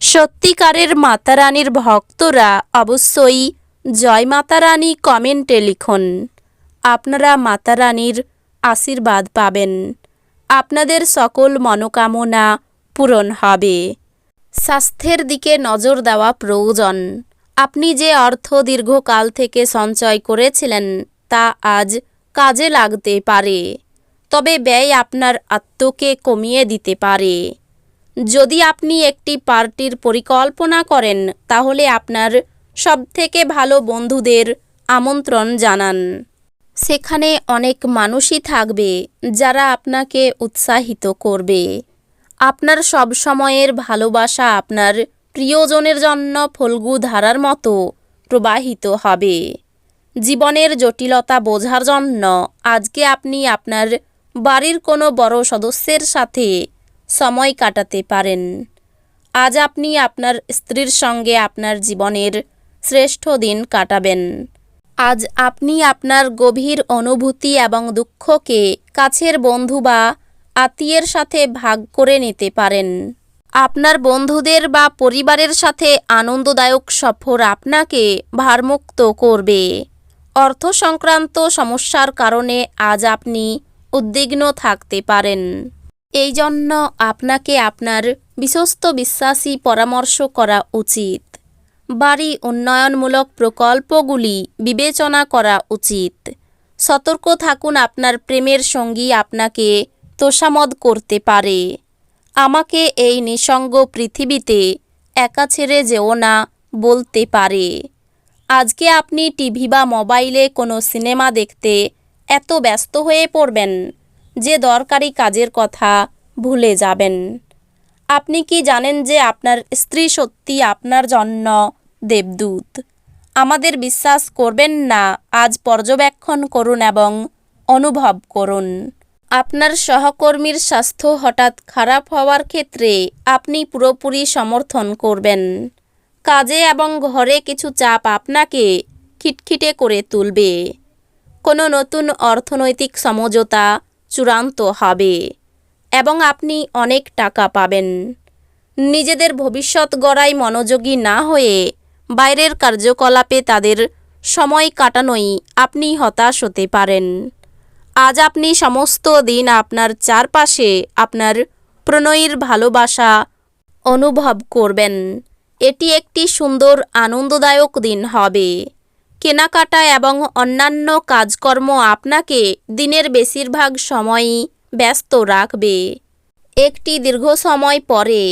সত্যিকারের মাতারানীর ভক্তরা অবশ্যই জয় মাতারানী কমেন্টে লিখুন। আপনারা মাতারানীর আশীর্বাদ পাবেন। আপনাদের সকল মনোকামনা পূরণ হবে। স্বাস্থ্যের দিকে নজর দেওয়া প্রয়োজন। আপনি যে অর্থ দীর্ঘকাল থেকে সঞ্চয় করেছিলেন, তা আজ কাজে লাগতে পারে। তবে ব্যয় আপনার আত্মকে কমিয়ে দিতে পারে। যদি আপনি একটি পার্টির পরিকল্পনা করেন, তাহলে আপনার সবথেকে ভালো বন্ধুদের আমন্ত্রণ জানান। সেখানে অনেক মানুষই থাকবে, যারা আপনাকে উৎসাহিত করবে। আপনার সব সময়ের ভালোবাসা আপনার প্রিয়জনের জন্য ফল্গু ধারার মতো প্রবাহিত হবে। জীবনের জটিলতা বোঝার জন্য আজকে আপনি আপনার বাড়ির কোনো বড় সদস্যের সাথে সময় কাটাতে পারেন। আজ আপনি আপনার স্ত্রীর সঙ্গে আপনার জীবনের শ্রেষ্ঠ দিন কাটাবেন। আজ আপনি আপনার গভীর অনুভূতি এবং দুঃখকে কাছের বন্ধু বা আত্মীয়ের সাথে ভাগ করে নিতে পারেন। আপনার বন্ধুদের বা পরিবারের সাথে আনন্দদায়ক সফর আপনাকে ভারমুক্ত করবে। অর্থ সংক্রান্ত সমস্যার কারণে আজ আপনি উদ্বিগ্ন থাকতে পারেন। এই জন্য আপনাকে আপনার বিশ্বস্ত বিশ্বাসী পরামর্শ করা উচিত। বাড়ি উন্নয়নমূলক প্রকল্পগুলি বিবেচনা করা উচিত। সতর্ক থাকুন, আপনার প্রেমের সঙ্গী আপনাকে তোষামদ করতে পারে। আমাকে এই নিঃসঙ্গ পৃথিবীতে একা ছেড়ে যেও না বলতে পারে। আজকে আপনি টিভি বা মোবাইলে কোনো সিনেমা দেখতে এত ব্যস্ত হয়ে পড়বেন। যে দরকারি কাজের কথা ভুলে যাবেন। আপনি কি জানেন যে আপনার স্ত্রী সত্যি আপনার জন্য দেবদূত? আমাদের বিশ্বাস করবেন না, আজ পর্যবেক্ষণ করুন এবং অনুভব করুন। আপনার সহকর্মীর স্বাস্থ্য হঠাৎ খারাপ হওয়ার ক্ষেত্রে আপনি পুরোপুরি সমর্থন করবেন। কাজে এবং ঘরে কিছু চাপ আপনাকে খিটখিটে করে তুলবে। কোনো নতুন অর্থনৈতিক সমঝোতা চূড়ান্ত হবে এবং আপনি অনেক টাকা পাবেন। নিজেদের ভবিষ্যৎ গড়ায় মনোযোগী না হয়ে বাইরের কার্যকলাপে তাদের সময় কাটানোই আপনি হতাশ হতে পারেন। আজ আপনি সমস্ত দিন আপনার চারপাশে আপনার প্রণয়ীর ভালোবাসা অনুভব করবেন। এটি একটি সুন্দর, আনন্দদায়ক দিন হবে। কেনাকাটা এবং অন্যান্য কাজকর্ম আপনাকে দিনের বেশিরভাগ সময়ই ব্যস্ত রাখবে। একটি দীর্ঘ সময় পরে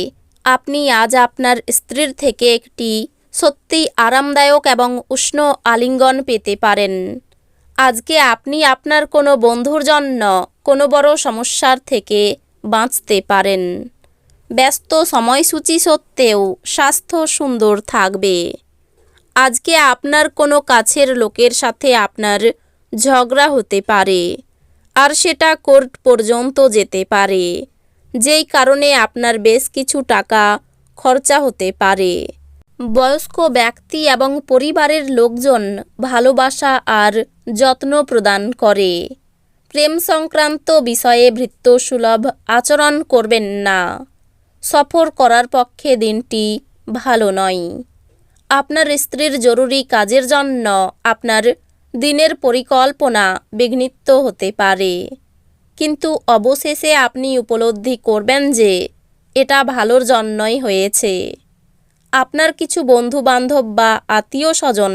আপনি আজ আপনার স্ত্রীর থেকে একটি সত্যি আরামদায়ক এবং উষ্ণ আলিঙ্গন পেতে পারেন। আজকে আপনি আপনার কোনো বন্ধুর জন্য কোনো বড় সমস্যার থেকে বাঁচতে পারেন। ব্যস্ত সময়সূচি সত্ত্বেও স্বাস্থ্য সুন্দর থাকবে। আজকে আপনার কোনো কাছের লোকের সাথে আপনার ঝগড়া হতে পারে। আর সেটা কোর্ট পর্যন্ত যেতে পারে। যেই কারণে আপনার বেশ কিছু টাকা খরচা হতে পারে। বয়স্ক ব্যক্তি এবং পরিবারের লোকজন ভালোবাসা আর যত্ন প্রদান করে। প্রেম সংক্রান্ত বিষয়ে ভৃত্যসুলভ আচরণ করবেন না। সফর করার পক্ষে দিনটি ভালো নয়। আপনার স্ত্রীর জরুরি কাজের জন্য আপনার দিনের পরিকল্পনা বিঘ্নিত হতে পারে। কিন্তু অবশেষে আপনি উপলব্ধি করবেন যে এটা ভালোর জন্যই হয়েছে। আপনার কিছু বন্ধু বান্ধব বা আত্মীয় স্বজন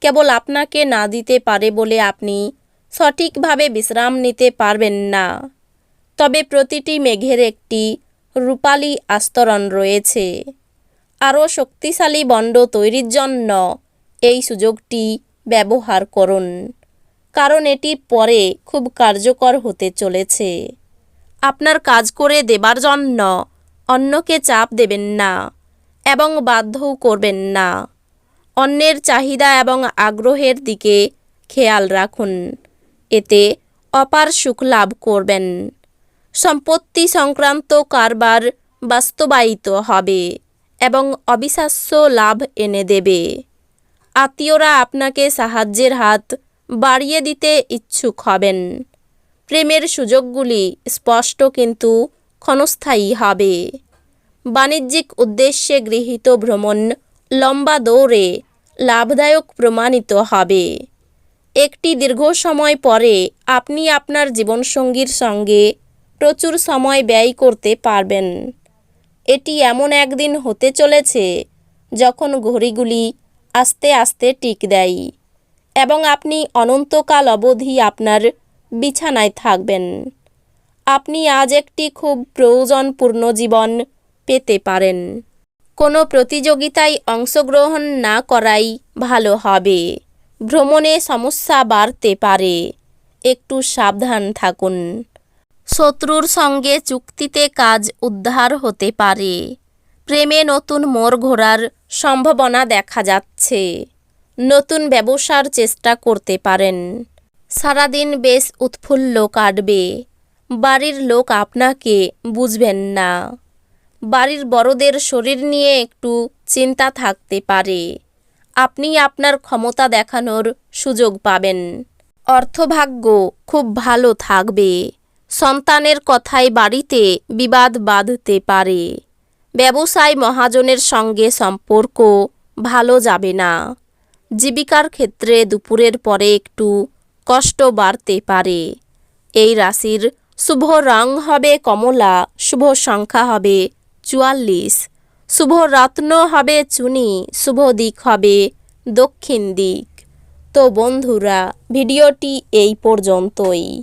কেবল আপনাকে না দিতে পারে বলে আপনি সঠিকভাবে বিশ্রাম নিতে পারবেন না। তবে প্রতিটি মেঘের একটি রূপালী আস্তরণ রয়েছে। আরও শক্তিশালী বন্ড তৈরির জন্য এই সুযোগটি ব্যবহার করুন, কারণ এটি পরে খুব কার্যকর হতে চলেছে। আপনার কাজ করে দেবার জন্য অন্যকে চাপ দেবেন না এবং বাধ্যও করবেন না। অন্যের চাহিদা এবং আগ্রহের দিকে খেয়াল রাখুন, এতে অপার সুখ লাভ করবেন। সম্পত্তি সংক্রান্ত কারবার বাস্তবায়িত হবে। এবং অবিশ্বাস্য লাভ এনে দেবে। আত্মীয়রা আপনাকে সাহায্যের হাত বাড়িয়ে দিতে ইচ্ছুক হবেন। প্রেমের সুযোগগুলি স্পষ্ট কিন্তু ক্ষণস্থায়ী হবে। বাণিজ্যিক উদ্দেশ্যে গৃহীত ভ্রমণ লম্বা দৌড়ে লাভদায়ক প্রমাণিত হবে। একটি দীর্ঘ সময় পরে আপনি আপনার জীবনসঙ্গীর সঙ্গে প্রচুর সময় ব্যয় করতে পারবেন। এটি এমন একদিন হতে চলেছে যখন ঘড়িগুলি আস্তে আস্তে টিক দেয় এবং আপনি অনন্তকাল অবধি আপনার বিছানায় থাকবেন। আপনি আজ একটি খুব প্রয়োজনপূর্ণ জীবন পেতে পারেন। কোনো প্রতিযোগিতায় অংশগ্রহণ না করাই ভালো হবে। ভ্রমণে সমস্যা বাড়তে পারে। একটু সাবধান থাকুন। শত্রুর সঙ্গে চুক্তিতে কাজ উদ্ধার হতে পারে। প্রেমে নতুন মোড় ঘোরার সম্ভাবনা দেখা যাচ্ছে। নতুন ব্যবসার চেষ্টা করতে পারেন। সারাদিন বেশ উৎফুল্ল কাটবে। বাড়ির লোক আপনাকে বুঝবেন না। বাড়ির বড়দের শরীর নিয়ে একটু চিন্তা থাকতে পারে। আপনি আপনার ক্ষমতা দেখানোর সুযোগ পাবেন। অর্থভাগ্য খুব ভালো থাকবে। সন্তানের কথায় বাড়িতে বিবাদ বাঁধতে পারে। ব্যবসায় মহাজনের সঙ্গে সম্পর্ক ভালো যাবে না। জীবিকার ক্ষেত্রে দুপুরের পরে একটু কষ্ট বাড়তে পারে। এই রাশির শুভ রং হবে কমলা, শুভ সংখ্যা হবে চুয়াল্লিশ। শুভ রত্ন হবে চুনি, শুভ দিক হবে দক্ষিণ দিক। তো বন্ধুরা, ভিডিওটি এই পর্যন্তই।